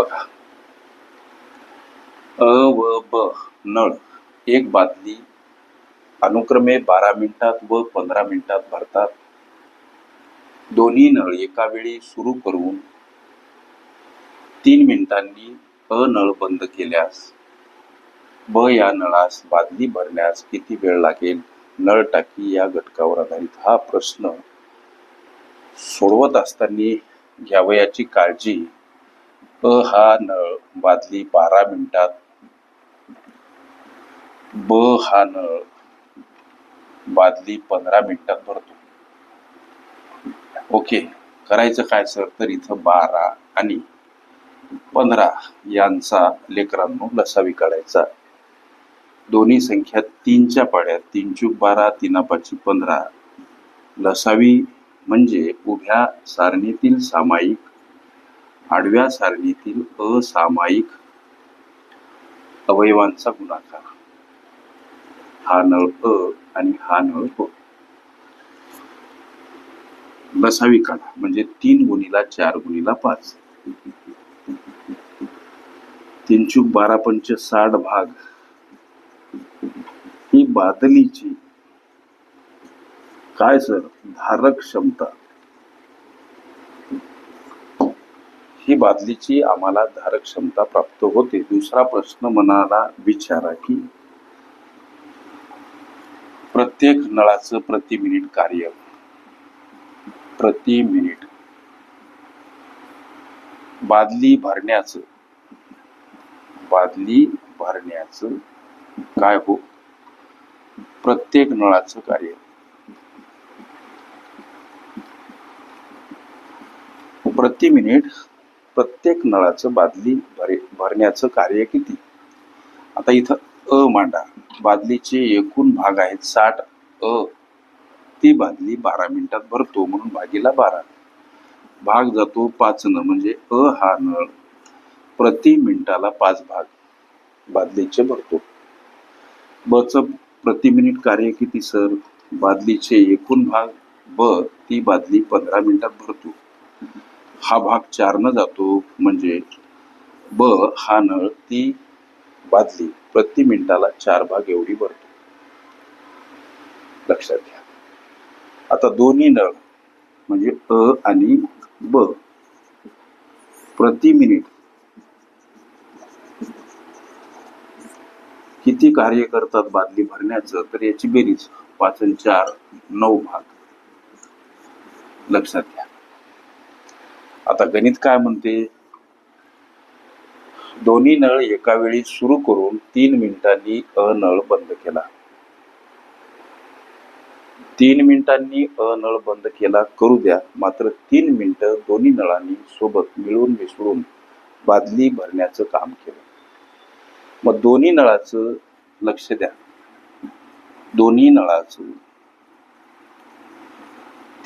बघा. अ व ब नळ. एक बादली अनुक्रमे बारा मिनिटात व पंधरा मिनिटात भरतात. दोन्ही नळ एका वेळी सुरू करून तीन मिनिटांनी अ नळ बंद केल्यास ब या नळास बादली भरण्यास किती वेळ लागेल? नळ टाकी या घटकावर आधारित हा प्रश्न सोडवत असताना घ्यावयाची काळजी अ हा नळ बादली बारा मिनिटात. ब हा नळ बादली पंधरा मिनिटात भरतो ओके करायचं काय सर? तर इथं बारा आणि पंधरा यांचा लेकरांनो लसावी काढायचा दोन्ही संख्या तीनच्या पाड्यात. तीन चूक बारा तीनापाची पंधरा. लसावी म्हणजे उभ्या सारणीतील सामायिक आडव्या सारणीतील असामायिक अवयवांचा गुणाकार. हा नळ अ आणि हा नळ हो. ब लसावी काढा म्हणजे तीन गुणीला चार गुणीला पाच. तीन चूक बारा पंच साठ भाग. ही बादलीची काय सर? धारक क्षमता. ही बादलीची आम्हाला धारक क्षमता प्राप्त होते. दुसरा प्रश्न मनाला विचारा की प्रत्येक नळाचं प्रति मिनिट कार्य प्रति मिनिट बादली भरण्याचं बादली भरण्याचं काय हो? प्रत्येक नळाचं कार्य. प्रति मिनिट प्रत्येक नळाचं बादली भरे भरण्याचं कार्य किती? आता इथं अ मांडा. बादलीचे एकूण भाग आहेत साठ अ. ती बादली बारा मिनिटात भरतो म्हणून भागीला बारा. भाग जातो पाच न म्हणजे अ हा नळ प्रति मिनिटाला पाच भाग बादलीचे भरतो. बच प्रति मिनिट कार्य किती सर? बादलीचे एकूण भाग ब ती बादली पंधरा मिनिटात भरतो. हा भाग चारनं जातो म्हणजे ब हा नळ ती बादली प्रति मिनिटाला चार भाग एवढी भरतो. लक्षात घ्या. आता दोन्ही नळ म्हणजे अ आणि ब प्रति मिनिट किती कार्य करतात बादली भरण्याचं तर याची बेरीज पाच आणि चार नऊ भाग. लक्षात घ्या. आता गणित काय म्हणते? दोन्ही नळ एका वेळी सुरू करून तीन मिनिटांनी अ नळ बंद केला. तीन मिनिटांनी अ नळ बंद केला करू द्या. मात्र तीन मिनिटं दोन्ही नळांनी सोबत मिळून मिसळून बादली भरण्याचं काम केलं. मग दोन्ही नळाचं लक्ष द्या. दोन्ही नळाचं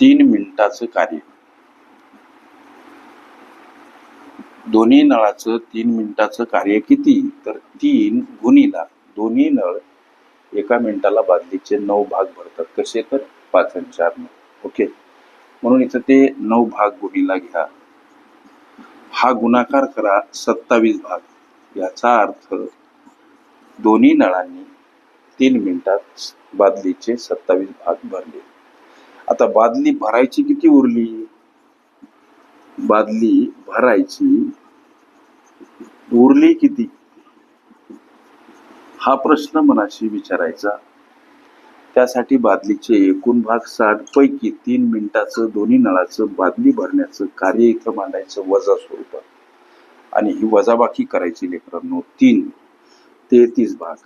तीन मिनिटाचं कार्य. दोन्ही नळाचं तीन मिनिटाचं कार्य किती? तर तीन गुणीला दोन्ही नळ एका मिनिटाला बादलीचे नऊ भाग भरतात. कसे? तर पाच आणि चार नऊ. ओके? म्हणून इथं ते नऊ भाग गुणीला घ्या. हा गुणाकार करा सत्तावीस भाग. याचा अर्थ दोन्ही नळांनी तीन मिनिटात बादलीचे सत्तावीस भाग भरले. आता बादली भरायची किती उरली? बादली भरायची उरली किती? हा प्रश्न मनाशी विचारायचा. त्यासाठी बादलीचे एकूण भाग साठ पैकी तीन मिनिटाचं दोन्ही नळाचं बादली भरण्याचं कार्य इथं मांडायचं वजा स्वरूपात आणि ही वजाबाकी करायची लेकरांनो तीन तेहतीस भाग.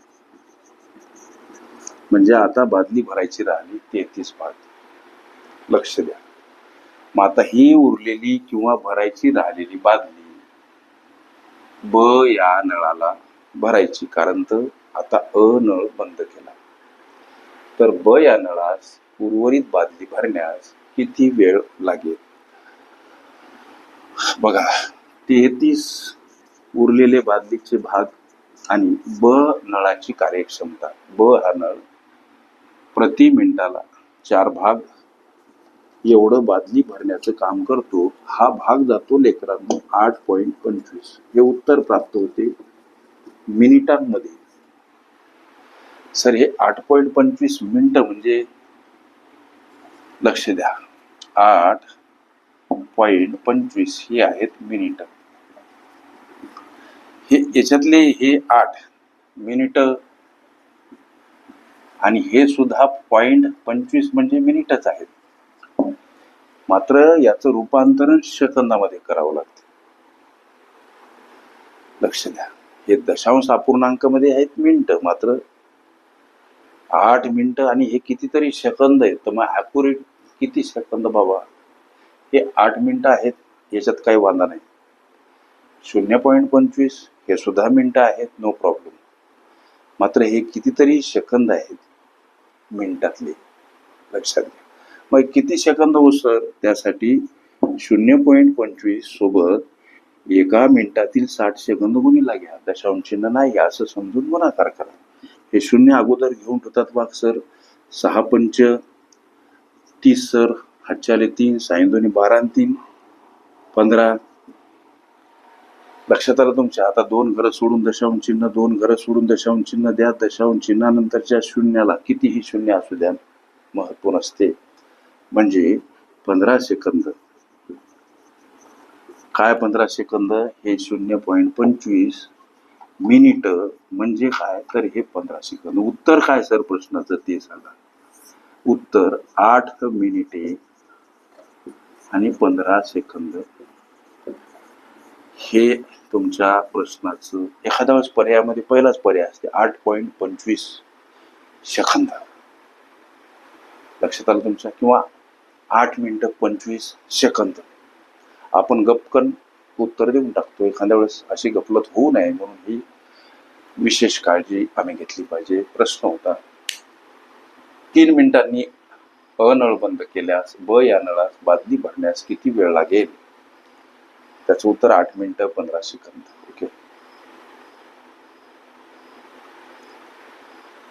म्हणजे आता बादली भरायची राहिली तेहतीस भाग. लक्ष द्या. मग आता ही उरलेली किंवा भरायची राहिलेली बादली ब या नळाला भरायची कारण तर आता अ नळ बंद केला. तर ब या नळास उर्वरित बादली भरण्यास किती वेळ लागेल? बघा तेहतीस उरलेले बादलीचे भाग आणि ब नळाची कार्यक्षमता. ब हा नळ प्रति मिनिटाला चार भाग एवढं बादली भरण्याचं काम करतो हा भाग जातो लेकरांनो आठ पॉईंट पंचवीस. हे उत्तर प्राप्त होते मिनिटांमध्ये. सर हे आठ पॉईंट पंचवीस मिनिट म्हणजे लक्ष द्या. आठ पॉईंट पंचवीस हे आहेत मिनिट. हे याच्यातले हे आठ मिनिट आणि हे सुद्धा पॉइंट पंचवीस म्हणजे मिनिटच आहेत. मात्र याचं रूपांतरण सेकंदामध्ये करावं लागतं. लक्ष द्या. हे दशांश अपूर्णांकामध्ये आहेत मिनिटं मात्र आठ मिनिटं आणि हे कितीतरी सेकंद आहेत. तर मग ॲक्युरेट किती सेकंद बाबा? हे आठ मिनिटं आहेत याच्यात काही वांधा नाही. शून्य पॉईंट पंचवीस हे सुद्धा मिनिटं आहेत नो प्रॉब्लेम मात्र हे कितीतरी सेकंद आहेत मिनिटातले. लक्षात घ्या. मग किती सेकंद हो सर त्यासाठी शून्य पॉईंट पंचवीस सोबत एका मिनिटातील साठ सेकंद गुणीला घ्या. दशांश चिन्ह नाही असं समजून गुणाकार करा. हे शून्य अगोदर घेऊन ठेवतात वाघ सर. सहा पंच तीस सर. हातच्याले तीन साईन दोन्ही बारा तीन. पंधरा. लक्षात आलं तुमच्या? आता दोन घरं सोडून दशांश चिन्ह दोन घरं सोडून दशांश चिन्ह द्या. दशांश चिन्हानंतरच्या शून्याला कितीही शून्य असू द्या महत्त्व नसते. म्हणजे पंधरा सेकंद. काय पंधरा सेकंद? हे शून्य पॉईंट पंचवीस मिनिट म्हणजे काय? तर हे पंधरा सेकंद. उत्तर काय सर प्रश्नाचं? ते सांगा. उत्तर आठ मिनिटे आणि पंधरा सेकंद. हे तुमच्या प्रश्नाचं एखाद्या वेळेस पर्यायामध्ये पहिलाच पर्याय असते. आठ पॉईंट पंचवीस सेकंद. लक्षात आलं तुमच्या? किंवा आठ मिनटं पंचवीस सेकंद. आपण गपकन उत्तर देऊन टाकतो. एखाद्या वेळेस अशी गफलत होऊ नये म्हणून ही विशेष काळजी आम्ही घेतली पाहिजे. प्रश्न होता तीन मिनिटांनी अनळ नळ बंद केल्यास ब या नळास बादली भरण्यास किती वेळ लागेल? त्याचं उत्तर आठ मिनिटं पंधरा सेकंद ओके